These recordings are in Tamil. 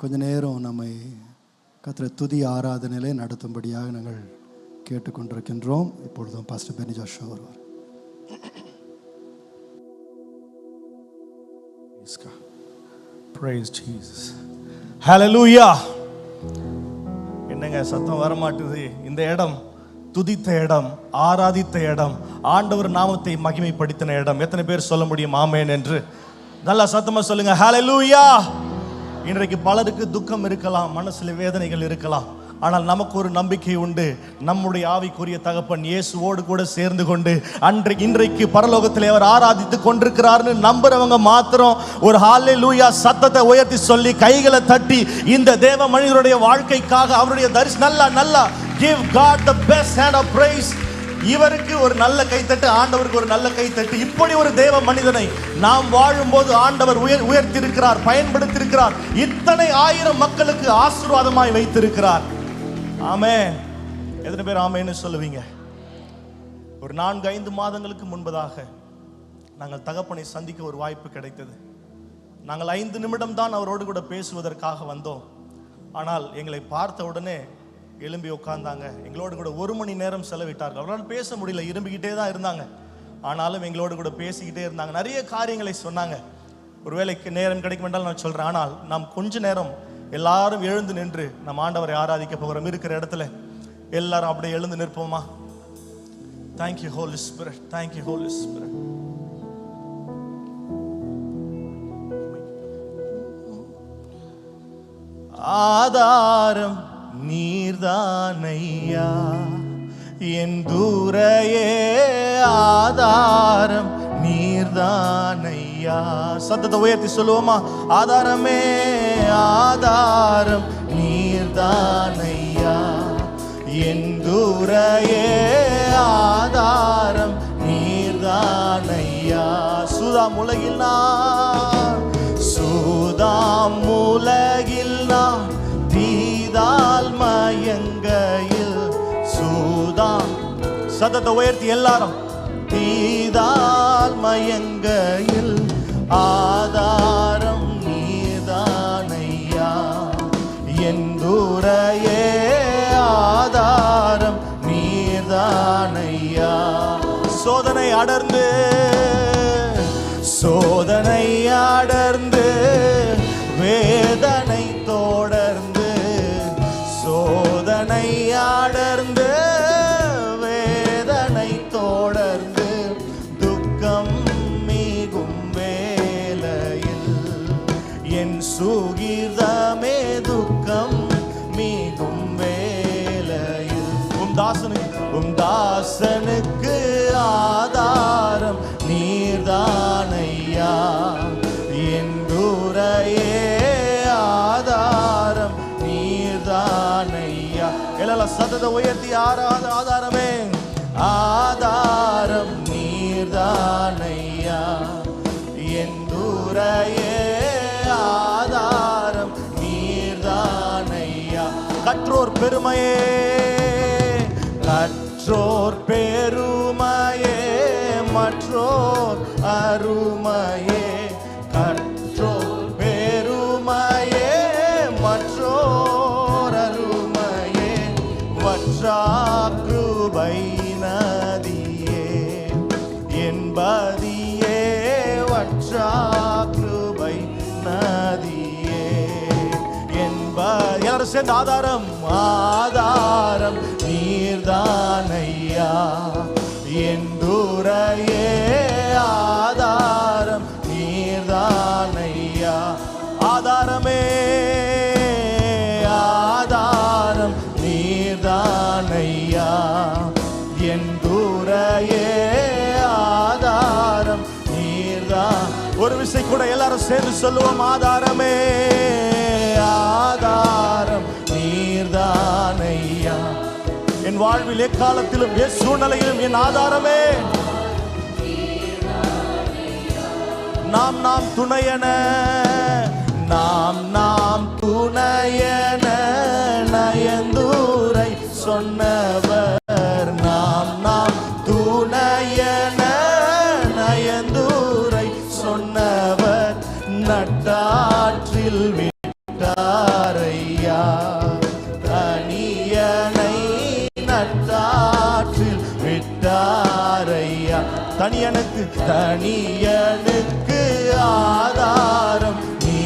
கொஞ்ச நேரம் நம்மை கத்திர துதி ஆராதனையிலே நடத்தும்படியாக நாங்கள் கேட்டுக்கொண்டிருக்கின்றோம். இப்பொழுதும் பாஸ்டர் பெனி ஜோஷா வருவார். Praise Jesus. Hallelujah. என்னங்க சத்தம் வர மாட்டுது இந்த இடம் துதித்த இடம் ஆராதித்த இடம் ஆண்டவர் நாமத்தை மகிமைப்படுத்தின இடம். எத்தனை பேர் சொல்ல முடியும் ஆமேன் என்று? நல்லா சத்தமா சொல்லுங்க. லூயா இன்றைக்கு பலருக்கு துக்கம் இருக்கலாம் மனசுல வேதனைகள் இருக்கலாம். ஆனால் நமக்கு ஒரு நம்பிக்கை உண்டு. நம்முடைய ஆவிக்குரிய தகப்பன் இயேசுவோடு கூட சேர்ந்து கொண்டு அன்று இன்றைக்கு பரலோகத்தில் அவர் ஆராதித்து கொண்டிருக்கிறார்னு நம்புறவங்க மாத்திரம் ஒரு ஹாலே லூயா சத்தத்தை உயர்த்தி சொல்லி கைகளை தட்டி இந்த தேவ மனிதருடைய வாழ்க்கைக்காக அவருடைய தரிசனம் நல்லா நல்லா give God the best hand of praise இவருக்கு ஒரு நல்ல கைத்தட்டு ஆண்டவருக்கு ஒரு நல்ல கைத்தட்டு. இப்படி ஒரு தேவ மனிதனை நாம் வாழும்போது ஆண்டவர் உயர் உயர்த்திருக்கிறார் பயன்படுத்தியிருக்கிறார். இத்தனை ஆயிரம் மக்களுக்கு ஆசீர்வாதமாய் வைத்திருக்கிறார். ஆமே எத்தனை பேர் ஆமேன்னு சொல்லுவீங்க? ஒரு நான்கு ஐந்து மாதங்களுக்கு முன்பதாக நாங்கள் தகப்பனை சந்திக்க ஒரு வாய்ப்பு கிடைத்தது. நாங்கள் ஐந்து நிமிடம் தான் அவரோடு கூட பேசுவதற்காக வந்தோம். ஆனால் எங்களை பார்த்த உடனே எழும்பி உட்காந்தாங்க எங்களோடு கூட ஒரு மணி நேரம் செலவிட்டார்கள். அவரால் பேச முடியல. இரும்பிக்கிட்டே தான் இருந்தாங்க. ஆனாலும் எங்களோடு கூட பேசிக்கிட்டே இருந்தாங்க. நிறைய காரியங்களை சொன்னாங்க. ஒருவேளைக்கு நேரம் கிடைக்கும் என்றால் நான் சொல்கிறேன் ஆனால் நாம் கொஞ்ச நேரம் எல்லாரும் எழுந்து நின்று நம் ஆண்டவரை ஆராதிக்க போகிறோம் இருக்கிற இடத்துல. எல்லாரும் அப்படியே எழுந்து நிற்போமா? Thank you Holy Spirit thank you Holy Spirit ஆதாரம் நீர்தானையா? என் தூரையே ஆதாரம் நீர்தானையா? சத்தத்தை உயர்த்தி சொல்லுவோமா? ஆதாரமே ஆதாரம் நீர்தானையா? என் தூரையே ஆதாரம் நீர்தானையா? சுதா முலகில் நான் சுதா முலகில் நான் மயங்கையில் சூதாம். சதத்தை உயர்த்தி எல்லாரும். தீதால் மயங்கையில் ஆதாரம் நீதானையா? என் துறையே ஆதாரம் நீதானையா? சோதனை அடர்ந்து சோதனை அடர்ந்து அடர்ந்து எல்லாம் சதத உயர்த்தி ஆறாத ஆதாரமே. ஆதாரம் நீர்தானையா. என் துறையே ஆதாரம் நீர்தானையா. கற்றோர் பெருமையே கற்றோர் பெருமையே மற்றோர் அருமை. வற்றா கிருபை நதியே. என்பர் எல்லாரும் சேர்ந்து ஆதாரம்? ஆதாரம் நீர்தானையா. என் துறையே ஆதாரம் நீர்தானையா. ஆதாரமே ஆதாரம் நீர்தானையா. என் ஒரு விசை கூட எல்லாரும் சேர்ந்து சொல்லுவோம் ஆதாரமே ஆதாரம் நீர்தானையா என் வாழ்வில் எக்காலத்திலும் என் சூழ்நிலையிலும் என் ஆதாரமே. நாம் நாம் துணையன நாம் நாம் துணையன நயந்தூரை சொன்னவர் தனியனுக்கு தனியனுக்கு ஆதாரம். நீ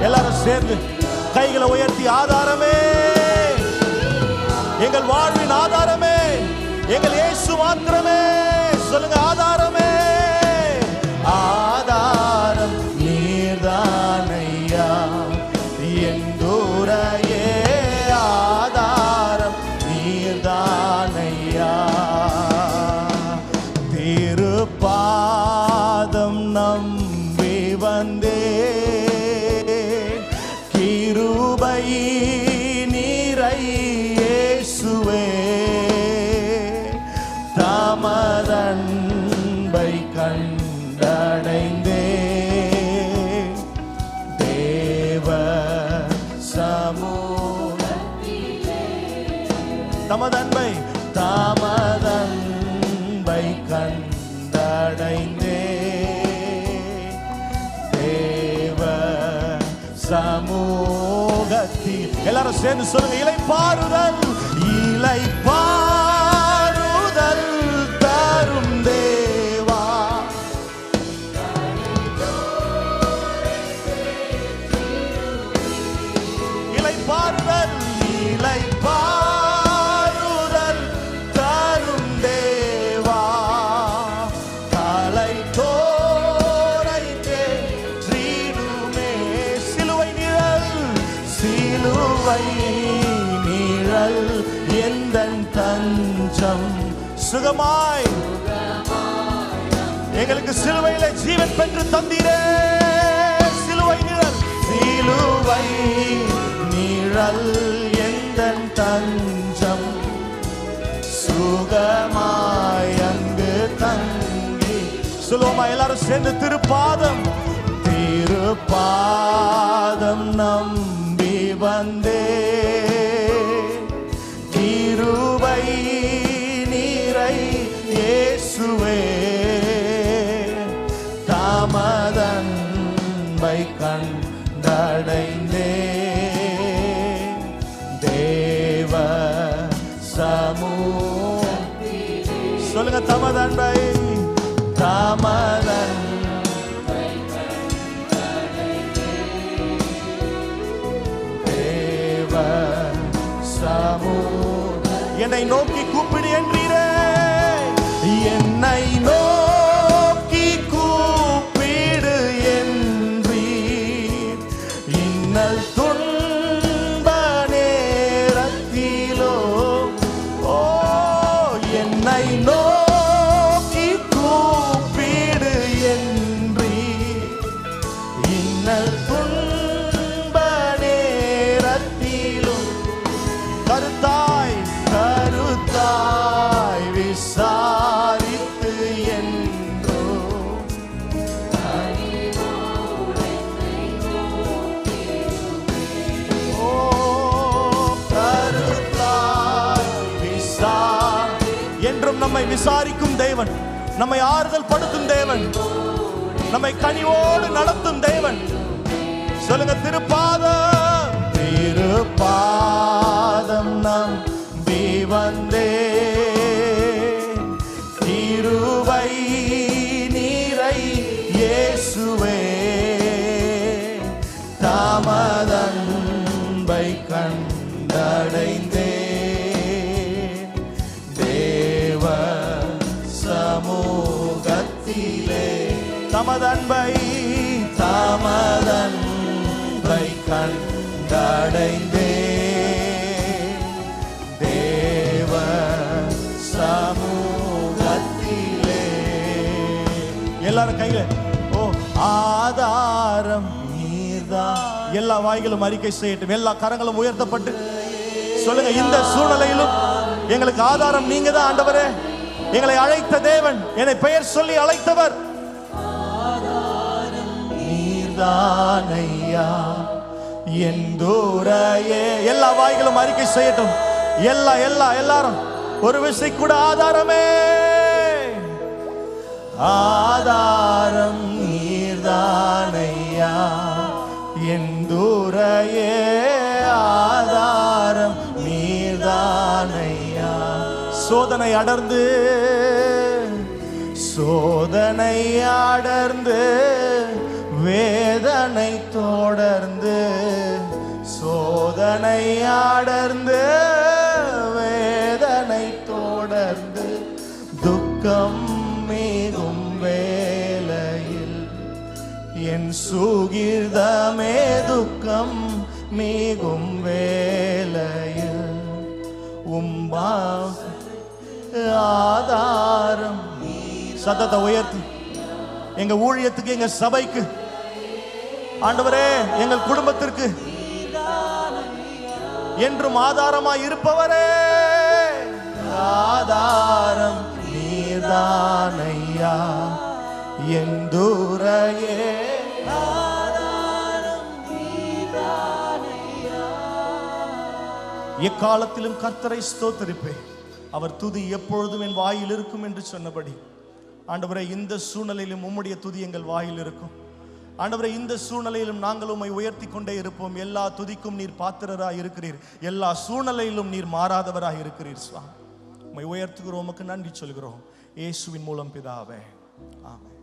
எல்லாரும் சேர்ந்து கைகளை உயர்த்தி ஆதாரமே! எங்கள் வாழ்வின் ஆதாரமே! எங்கள் இயேசு மாத்திரமே! சொல்லுங்க ஆதாரம்! தாமதன்பை கண்டடைந்தே. தேவ சமூகத்தில் எல்லாரும் சேர்ந்து சொல்லுங்க இலை பாருதல் இலை எந்த தஞ்சம்? சுகமாய். எங்களுக்கு சிலுவையில ஜீவன் பெற்று தந்தீரே. சிலுவை நிழல். சிலுவை நிழல் எந்த தஞ்சம்? சுகமாய் அங்கு தங்கி. சொல்லுவோமா எல்லாரும் சேர்ந்து திருப்பாதம். திருப்பாதம் நம்பி வந்தே. சொல்லுங்க தமதன்பை தாமதன் தேவ என்னை நோக்கி கூப்பிடு என்றீரே. என்றும் நம்மை விசாரிக்கும் தேவன் நம்மை ஆறுதல் படுத்தும் தேவன் நம்மை கனிவோடு நடத்தும் தேவன். சொல்லுங்க திருப்பாதம் திருப்பாதம் நம் வந்தே திருவை நீரை இயேசுவே. அடைந்தே தேவ சமூகத்திலே. எல்லாரும் கையில. ஓ ஆதாரம் எல்லா வாய்களும் அறிக்கை செய்யட்டும். எல்லா கரங்களும் உயர்த்தப்பட்டு. சொல்லுங்க இந்த சூழ்நிலையிலும் எங்களுக்கு ஆதாரம் நீங்க தான் ஆண்டவரே. எங்களை அழைத்த தேவன் என்னை பெயர் சொல்லி அழைத்தவர். நீர்தானையா என் எல்லா வாய்களும் அறிக்கை செய்யட்டும். எல்லா எல்லா எல்லாரும். ஒரு விசை கூட ஆதாரமே. ஆதாரம் நீர்தானையா? என் ஆதாரம் நீர்தானையா? சோதனை அடர்ந்து சோதனை அடர்ந்து வேதனை தொடர்ந்து. வேதனை ஆடர்ந்து வேதனை தொடர்ந்து துக்கம் மிகும் வேலையில். என் சுகிர்தமே துக்கம் மிகும் வேலையில். உம்பா ஆதாரம். சத்தத்தை உயர்த்தி. எங்க ஊழியத்துக்கு எங்க சபைக்கு. ஆண்டவரே எங்கள் குடும்பத்திற்கு என்றும் ஆதாரமாய் இருப்பவரே. ஆதாரம் நீர்தானையா? என் தூரையே. எக்காலத்திலும் கர்த்தரை ஸ்தோத்தரிப்பேன். அவர் துதி எப்பொழுதும் என் வாயில் இருக்கும் என்று சொன்னபடி. ஆண்டவரே இந்த சூழ்நிலையிலும் உம்முடைய துதி எங்கள் வாயில் இருக்கும். ஆண்டவரே இந்த சூழ்நிலையிலும் நாங்கள் உம்மை உயர்த்தி கொண்டே இருப்போம். எல்லா துதிக்கும் நீர் பாத்திரராக இருக்கிறீர். எல்லா சூழ்நிலையிலும் நீர் மாறாதவராக இருக்கிறீர் சுவாமி. உம்மை உயர்த்துகிறோம் உமக்கு நன்றி சொல்கிறோம். இயேசுவின் மூலம் பிதாவே. ஆமென்.